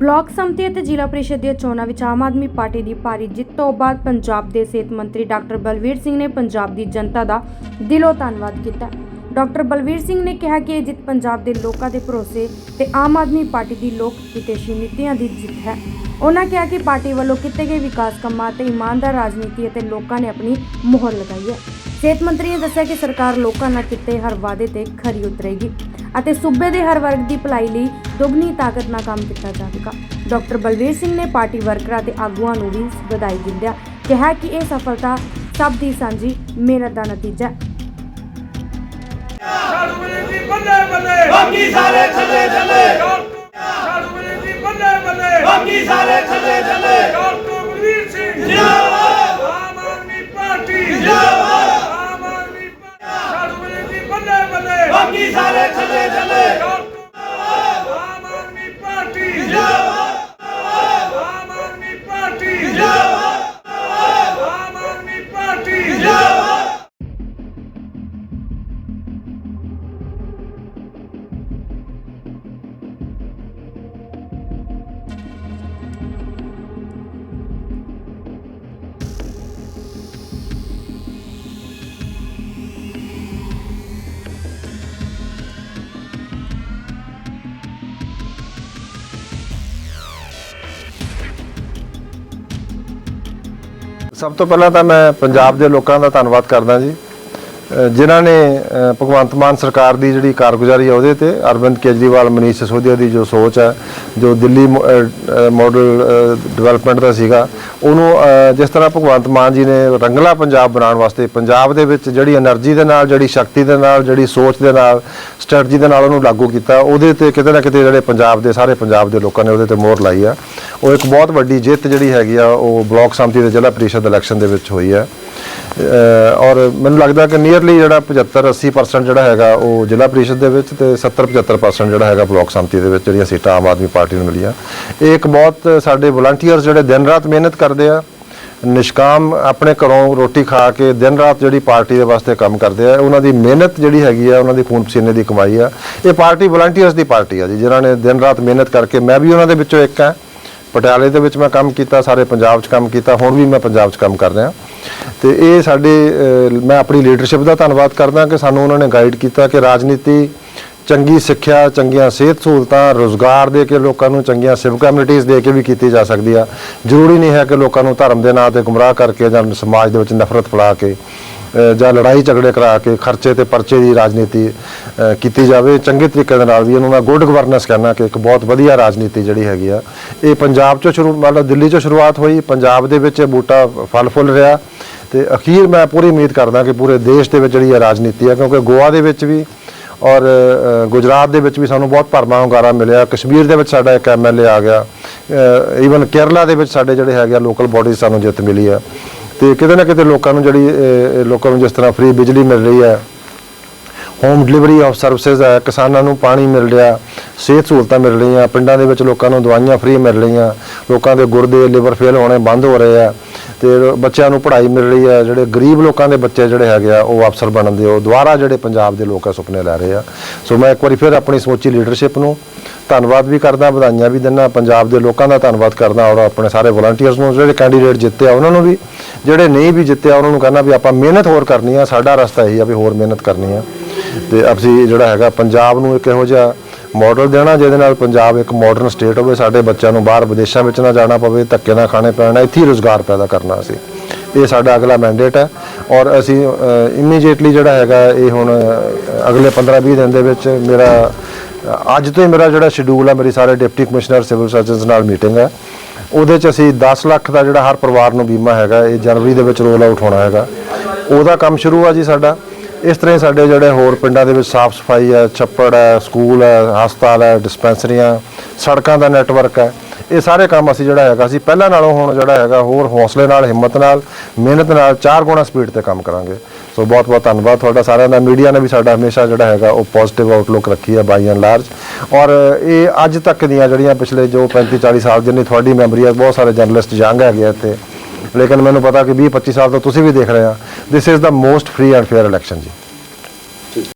Block ਸੰਮਤੀ ਅਤੇ ਜ਼ਿਲ੍ਹਾ ਪਰਿਸ਼ਦ ਦੀਆਂ ਚੋਣਾਂ ਵਿੱਚ ਆਮ ਆਦਮੀ ਪਾਰਟੀ ਦੀ ਭਾਰੀ ਜਿੱਤ ਤੋਂ ਬਾਅਦ ਪੰਜਾਬ ਦੇ ਸਿਹਤ ਮੰਤਰੀ ਡਾਕਟਰ ਬਲਵੀਰ ਸਿੰਘ ਨੇ ਪੰਜਾਬ ਦੀ ਜਨਤਾ ਦਾ ਦਿਲੋਂ ਧੰਨਵਾਦ ਕੀਤਾ। ਡਾਕਟਰ ਬਲਵੀਰ ਸਿੰਘ ਨੇ ਕਿਹਾ ਕਿ ਇਹ ਜਿੱਤ ਪੰਜਾਬ ਦੇ ਲੋਕਾਂ ਦੇ ਭਰੋਸੇ ਤੇ ਆਮ ਆਦਮੀ ਪਾਰਟੀ ਦੀ ਲੋਕ ਹਿਤੈਸ਼ੀ ਨੀਤੀਆਂ ਦੀ ਜਿੱਤ ਹੈ। ਉਹਨਾਂ ਕਿਹਾ ਕਿ ਪਾਰਟੀ ਵੱਲੋਂ ਕੀਤੇ ਗਏ ਵਿਕਾਸ ਕੰਮਾਂ ਤੇ ਇਮਾਨਦਾਰ ਰਾਜਨੀਤੀ ਅਤੇ ਲੋਕਾਂ ਨੇ ਆਪਣੀ ਮੋਹਰ ਲਗਾਈ ਹੈ। ਸਿਹਤ ਮੰਤਰੀ ਨੇ ਦੱਸਿਆ ਕਿ ਸਰਕਾਰ ਲੋਕਾਂ ਨਾਲ ਕੀਤੇ ਹਰ ਵਾਅਦੇ ਤੇ ਖਰੀ ਉਤਰੇਗੀ ਅਤੇ ਸੂਬੇ ਦੇ ਹਰ ਵਰਗ ਦੀ ਭਲਾਈ ਲਈ ਦੁੱਗਣੀ ਤਾਕਤ ਨਾਲ ਕੰਮ ਕੀਤਾ ਜਾਵੇਗਾ। ਡਾਕਟਰ ਬਲਵੀਰ ਸਿੰਘ ਨੇ ਪਾਰਟੀ ਵਰਕਰਾਂ ਤੇ ਆਗੂਆਂ ਨੂੰ ਵੀ ਵਧਾਈ ਦਿੰਦਿਆਂ ਕਿਹਾ ਕਿ ਇਹ ਸਫਲਤਾ ਸਭ ਦੀ ਸਾਂਝੀ ਮਿਹਨਤ ਦਾ ਨਤੀਜਾ ਹੈ। ਬਾਕੀ ਸਾਰੇ ਥੱਲੇ ਥੱਲੇ। ਬਾਕੀ ਸਾਰੇ ਥੱਲੇ ਥੱਲੇ ਡਾਕਟਰ ਬਲਵੀਰ ਸਿੰਘ ਜਿੰਦਾਬਾਦ ਆਮ ਆਦਮੀ ਪਾਰਟੀ ਜਿੰਦਾਬਾਦ ਆਮ ਆਦਮੀ ਪਾਰਟੀ ਸਾਡੂ ਮੇਰੇ ਦੀ ਬੱਲੇ ਬੱਲੇ ਬਾਕੀ ਸਾਰੇ ਥੱਲੇ ਥੱਲੇ। ਸਭ ਤੋਂ ਪਹਿਲਾਂ ਤਾਂ ਮੈਂ ਪੰਜਾਬ ਦੇ ਲੋਕਾਂ ਦਾ ਧੰਨਵਾਦ ਕਰਦਾ ਜੀ। ਜਿਨ੍ਹਾਂ ਨੇ ਭਗਵੰਤ ਮਾਨ ਸਰਕਾਰ ਦੀ ਜਿਹੜੀ ਕਾਰਗੁਜ਼ਾਰੀ ਆ ਉਹਦੇ ਤੇ, ਅਰਵਿੰਦ ਕੇਜਰੀਵਾਲ, ਮਨੀਸ਼ ਸਿਸੋਦੀਆ ਦੀ ਜੋ ਸੋਚ ਹੈ ਜੋ ਦਿੱਲੀ ਮਾਡਲ ਡਿਵੈਲਪਮੈਂਟ ਦਾ ਸੀਗਾ, ਉਹਨੂੰ ਜਿਸ ਤਰ੍ਹਾਂ ਭਗਵੰਤ ਮਾਨ ਜੀ ਨੇ ਰੰਗਲਾ ਪੰਜਾਬ ਬਣਾਉਣ ਵਾਸਤੇ ਪੰਜਾਬ ਦੇ ਵਿੱਚ ਜਿਹੜੀ એનર્ਜੀ ਦੇ ਨਾਲ, ਜਿਹੜੀ ਸ਼ਕਤੀ ਦੇ ਨਾਲ, ਜਿਹੜੀ ਸੋਚ ਦੇ ਨਾਲ ਸਟ੍ਰੈਟਜੀ ਦੇ ਨਾਲ ਉਹਨੂੰ ਲਾਗੂ ਕੀਤਾ, ਉਹਦੇ ਤੇ ਕਿਤੇ ਨਾ ਕਿਤੇ ਜਿਹੜੇ ਪੰਜਾਬ ਦੇ, ਸਾਰੇ ਪੰਜਾਬ ਦੇ ਲੋਕਾਂ ਨੇ ਉਹਦੇ ਤੇ ਮੋਹਰ ਲਾਈ ਆ। ਉਹ ਇੱਕ ਬਹੁਤ ਵੱਡੀ ਜਿੱਤ ਜਿਹੜੀ ਹੈਗੀ ਆ, ਉਹ ਬਲਾਕ ਸਮਤੀ ਦੇ ਜ਼ਿਲ੍ਹਾ ਪ੍ਰੀਸ਼ਦ ਇਲੈਕਸ਼ਨ ਦੇ ਵਿੱਚ ਹੋਈ ਆ। ਔਰ ਮੈਨੂੰ ਲੱਗਦਾ ਕਿ ਨੀਅਰਲੀ ਜਿਹੜਾ 75 80% ਜਿਹੜਾ ਹੈਗਾ ਉਹ ਜ਼ਿਲ੍ਹਾ ਪ੍ਰੀਸ਼ਦ ਦੇ ਵਿੱਚ ਤੇ 70 75% ਜਿਹੜਾ ਹੈਗਾ ਬਲਾਕ ਸੰਮਤੀ ਦੇ ਵਿੱਚ ਜਿਹੜੀਆਂ ਸੀਟਾਂ ਆਮ ਆਦਮੀ ਪਾਰਟੀ ਨੂੰ ਮਿਲੀਆਂ। ਇਹ ਇੱਕ ਬਹੁਤ ਸਾਡੇ ਵਲੰਟੀਅਰਸ ਜਿਹੜੇ ਦਿਨ ਰਾਤ ਮਿਹਨਤ ਕਰਦੇ ਆ, ਨਿਸ਼ਕਾਮ ਆਪਣੇ ਘਰੋਂ ਰੋਟੀ ਖਾ ਕੇ ਦਿਨ ਰਾਤ ਜਿਹੜੀ ਪਾਰਟੀ ਦੇ ਵਾਸਤੇ ਕੰਮ ਕਰਦੇ ਆ, ਉਹਨਾਂ ਦੀ ਮਿਹਨਤ ਜਿਹੜੀ ਹੈਗੀ ਆ, ਉਹਨਾਂ ਦੀ ਖੂਨ ਪਸੀਨੇ ਦੀ ਕਮਾਈ ਆ। ਇਹ ਪਾਰਟੀ ਵਲੰਟੀਅਰਸ ਦੀ ਪਾਰਟੀ ਆ ਜੀ, ਜਿਨ੍ਹਾਂ ਨੇ ਦਿਨ ਰਾਤ ਮਿਹਨਤ ਕਰਕੇ ਮੈਂ ਵੀ ਉਹਨਾਂ ਦੇ ਵਿੱਚੋਂ ਇੱਕ ਹਾਂ ਪਟਿਆਲੇ ਦੇ ਵਿੱਚ ਮੈਂ ਕੰਮ ਕੀਤਾ, ਸਾਰੇ ਪੰਜਾਬ 'ਚ ਕੰਮ ਕੀਤਾ, ਹੁਣ ਵੀ ਮੈਂ ਪੰਜਾਬ 'ਚ ਕੰਮ ਕਰ ਰਿਹਾ। ਤੇ ਇਹ ਸਾਡੇ ਮੈਂ ਆਪਣੀ ਲੀਡਰਸ਼ਿਪ ਦਾ ਧੰਨਵਾਦ ਕਰਦਾ ਕਿ ਸਾਨੂੰ ਉਹਨਾਂ ਨੇ ਗਾਈਡ ਕੀਤਾ ਕਿ ਰਾਜਨੀਤੀ ਚੰਗੀ ਸਿੱਖਿਆ, ਚੰਗੀਆਂ ਸਿਹਤ ਸਹੂਲਤਾਂ, ਰੋਜ਼ਗਾਰ ਦੇ ਕੇ ਲੋਕਾਂ ਨੂੰ ਚੰਗੀਆਂ ਸਿਵਲ ਕਮਿਊਨਿਟੀਆਂ ਦੇ ਕੇ ਵੀ ਕੀਤੀ ਜਾ ਸਕਦੀ ਆ। ਜ਼ਰੂਰੀ ਨਹੀਂ ਹੈ ਕਿ ਲੋਕਾਂ ਨੂੰ ਧਰਮ ਦੇ ਨਾਂ ਤੇ ਗੁੰਮਰਾਹ ਕਰਕੇ ਜਾਂ ਸਮਾਜ ਦੇ ਵਿੱਚ ਨਫ਼ਰਤ ਫੈਲਾ ਕੇ ਜਾਂ ਲੜਾਈ ਝਗੜੇ ਕਰਾ ਕੇ ਖਰਚੇ ਤੇ ਪਰਚੇ ਦੀ ਰਾਜਨੀਤੀ ਕੀਤੀ ਜਾਵੇ, ਚੰਗੇ ਤਰੀਕੇ ਦੇ ਨਾਲ ਵੀ ਇਹਨੂੰ ਮੈਂ ਗੁੱਡ ਗਵਰਨੈਂਸ ਕਹਿੰਦਾ ਕਿ ਇੱਕ ਬਹੁਤ ਵਧੀਆ ਰਾਜਨੀਤੀ ਜਿਹੜੀ ਹੈਗੀ ਆ। ਇਹ ਪੰਜਾਬ ਚੋਂ ਸ਼ੁਰੂ, ਮਤਲਬ ਦਿੱਲੀ ਚੋਂ ਸ਼ੁਰੂਆਤ ਹੋਈ, ਪੰਜਾਬ ਦੇ ਵਿੱਚ ਇਹ ਬੂਟਾ ਫਲ ਫੁੱਲ ਰਿਹਾ ਤੇ ਅਖੀਰ ਮੈਂ ਪੂਰੀ ਉਮੀਦ ਕਰਦਾ ਕਿ ਪੂਰੇ ਦੇਸ਼ ਦੇ ਵਿੱਚ ਜਿਹੜੀ ਇਹ ਰਾਜਨੀਤੀ ਹੈ ਕਿਉਂਕਿ ਗੋਆ ਦੇ ਵਿੱਚ ਵੀ ਔਰ ਗੁਜਰਾਤ ਦੇ ਵਿੱਚ ਵੀ ਸਾਨੂੰ ਬਹੁਤ ਭਰਮਾ ਹੁੰਗਾਰਾ ਮਿਲਿਆ, ਕਸ਼ਮੀਰ ਦੇ ਵਿੱਚ ਸਾਡਾ ਇੱਕ ਐਮਐਲਏ ਆ ਗਿਆ ਈਵਨ ਕੇਰਲਾ ਦੇ ਵਿੱਚ ਸਾਡੇ ਜਿਹੜੇ ਹੈਗੇ ਆ ਲੋਕਲ ਬਾਡੀਜ਼ ਸਾਨੂੰ ਜਿੱਤ ਮਿਲੀ ਆ। ਤੇ ਕਿਤੇ ਨਾ ਕਿਤੇ ਲੋਕਾਂ ਨੂੰ ਜਿਹੜੀ ਲੋਕਾਂ ਨੂੰ ਜਿਸ ਤਰ੍ਹਾਂ ਫ੍ਰੀ ਬਿਜਲੀ ਮਿਲ ਰਹੀ ਹੈ ਹੋਮ ਡਿਲੀਵਰੀ ਆਫ ਸਰਵਿਸਿਜ਼ ਹੈ, ਕਿਸਾਨਾਂ ਨੂੰ ਪਾਣੀ ਮਿਲ ਰਿਹਾ, ਸਿਹਤ ਸਹੂਲਤਾਂ ਮਿਲ ਰਹੀਆਂ, ਪਿੰਡਾਂ ਦੇ ਵਿੱਚ ਲੋਕਾਂ ਨੂੰ ਦਵਾਈਆਂ ਫ੍ਰੀ ਮਿਲ ਰਹੀਆਂ, ਲੋਕਾਂ ਦੇ ਗੁਰਦੇ ਲਿਵਰ ਫੇਲ ਹੋਣੇ ਬੰਦ ਹੋ ਰਹੇ ਆ, ਤੇ ਬੱਚਿਆਂ ਨੂੰ ਪੜ੍ਹਾਈ ਮਿਲ ਰਹੀ ਹੈ, ਜਿਹੜੇ ਗਰੀਬ ਲੋਕਾਂ ਦੇ ਬੱਚੇ ਜਿਹੜੇ ਹੈਗੇ ਆ, ਉਹ ਅਫਸਰ ਬਣਨ ਦੇ, ਉਹ ਦੁਆਰਾ ਜਿਹੜੇ ਪੰਜਾਬ ਦੇ ਲੋਕ ਆ, ਸੁਪਨੇ ਲੈ ਰਹੇ ਆ। ਸੋ ਮੈਂ ਇੱਕ ਵਾਰੀ ਫਿਰ ਆਪਣੀ ਸਮੁੱਚੀ ਲੀਡਰਸ਼ਿਪ ਨੂੰ ਧੰਨਵਾਦ ਵੀ ਕਰਦਾ, ਵਧਾਈਆਂ ਵੀ ਦਿੰਦਾ, ਪੰਜਾਬ ਦੇ ਲੋਕਾਂ ਦਾ ਧੰਨਵਾਦ ਕਰਦਾ ਔਰ ਆਪਣੇ ਸਾਰੇ ਵਲੰਟੀਅਰਸ ਨੂੰ, ਜਿਹੜੇ ਕੈਂਡੀਡੇਟ ਜਿੱਤੇ ਆ ਉਹਨਾਂ ਨੂੰ ਵੀ, ਜਿਹੜੇ ਨਹੀਂ ਵੀ ਜਿੱਤੇ ਆ ਉਹਨਾਂ ਨੂੰ ਕਹਿੰਦਾ ਵੀ ਆਪਾਂ ਮਿਹਨਤ ਹੋਰ ਕਰਨੀ ਆ, ਸਾਡਾ ਰਸਤਾ ਇਹੀ ਆ ਵੀ ਹੋਰ ਮਿਹਨਤ ਕਰਨੀ ਆ। ਤੇ ਅਸੀਂ ਜਿਹੜਾ ਹੈਗਾ ਪੰਜਾਬ ਨੂੰ ਇੱਕ ਇਹੋ ਜਿਹਾ ਮਾਡਲ ਦੇਣਾ, ਜਿਹਦੇ ਨਾਲ ਪੰਜਾਬ ਇੱਕ ਮਾਡਰਨ ਸਟੇਟ ਹੋਵੇ, ਸਾਡੇ ਬੱਚਿਆਂ ਨੂੰ ਬਾਹਰ ਵਿਦੇਸ਼ਾਂ ਵਿੱਚ ਨਾ ਜਾਣਾ ਪਵੇ, ਧੱਕੇ ਨਾ ਖਾਣੇ ਪੈਣ, ਇੱਥੇ ਹੀ ਰੋਜ਼ਗਾਰ ਪੈਦਾ ਕਰਨਾ ਅਸੀਂ। ਇਹ ਸਾਡਾ ਅਗਲਾ ਮੈਂਡੇਟ ਹੈ ਔਰ ਅਸੀਂ ਇਮੀਡੀਏਟਲੀ ਜਿਹੜਾ ਹੈਗਾ ਇਹ ਹੁਣ, ਅਗਲੇ 15-20 ਦਿਨ ਦੇ ਵਿੱਚ ਮੇਰਾ ਅੱਜ ਤੋਂ ਹੀ ਮੇਰਾ ਜਿਹੜਾ ਸ਼ਡਿਊਲ ਹੈ ਮੇਰੀ ਸਾਰੇ ਡਿਪਟੀ ਕਮਿਸ਼ਨਰ, ਸਿਵਲ ਸਰਜਨਸ ਨਾਲ ਮੀਟਿੰਗ ਹੈ ਉਹਦੇ ਚ ਅਸੀਂ 10 ਲੱਖ ਦਾ ਜਿਹੜਾ ਹਰ ਪਰਿਵਾਰ ਨੂੰ ਬੀਮਾ ਹੈਗਾ, ਇਹ ਜਨਵਰੀ ਦੇ ਵਿੱਚ ਰੋਲ ਆਊਟ ਹੋਣਾ ਹੈਗਾ। ਉਹਦਾ ਕੰਮ ਸ਼ੁਰੂ ਆ ਜੀ ਸਾਡਾ। ਇਸ ਤਰ੍ਹਾਂ ਹੀ ਸਾਡੇ ਜਿਹੜੇ ਹੋਰ ਪਿੰਡਾਂ ਦੇ ਵਿੱਚ ਸਾਫ਼ ਸਫ਼ਾਈ ਹੈ ਛੱਪੜ ਹੈ ਸਕੂਲ ਹੈ ਹਸਪਤਾਲ ਹੈ ਡਿਸਪੈਂਸਰੀਆਂ ਸੜਕਾਂ ਦਾ ਨੈਟਵਰਕ ਹੈ ਇਹ ਸਾਰੇ ਕੰਮ ਅਸੀਂ ਜਿਹੜਾ ਹੈਗਾ ਅਸੀਂ ਪਹਿਲਾਂ ਨਾਲੋਂ ਹੁਣ ਜਿਹੜਾ ਹੈਗਾ ਹੋਰ ਹੌਸਲੇ ਨਾਲ, ਹਿੰਮਤ ਨਾਲ, ਮਿਹਨਤ ਨਾਲ ਚਾਰ ਗੁਣਾ ਸਪੀਡ ਤੇ ਕੰਮ ਕਰਾਂਗੇ। ਸੋ ਬਹੁਤ ਬਹੁਤ ਧੰਨਵਾਦ ਤੁਹਾਡਾ। ਸਾਰਿਆਂ ਦਾ ਮੀਡੀਆ ਨੇ ਵੀ ਸਾਡਾ ਹਮੇਸ਼ਾ ਜਿਹੜਾ ਹੈਗਾ ਉਹ ਪੋਜ਼ਿਟਿਵ ਆਊਟਲੁੱਕ ਰੱਖੀ ਹੈ ਬਾਈ ਐਂਡ ਲਾਰਜ ਔਰ ਇਹ ਅੱਜ ਤੱਕ ਦੀਆਂ ਜਿਹੜੀਆਂ ਪਿਛਲੇ ਜੋ 35 40 ਸਾਲ ਜਿੰਨੀ ਤੁਹਾਡੀ ਮੈਮਰੀ ਹੈ, ਬਹੁਤ ਸਾਰੇ ਜਰਨਲਿਸਟ ਜੰਗ ਹੈਗੇ ਇੱਥੇ। ਲੇਕਿਨ ਮੈਨੂੰ ਪਤਾ ਕਿ 20 25 ਸਾਲ ਤੋਂ ਤੁਸੀਂ ਵੀ ਦੇਖ ਰਹੇ ਆ। This is the most free and fair election ਜੀ।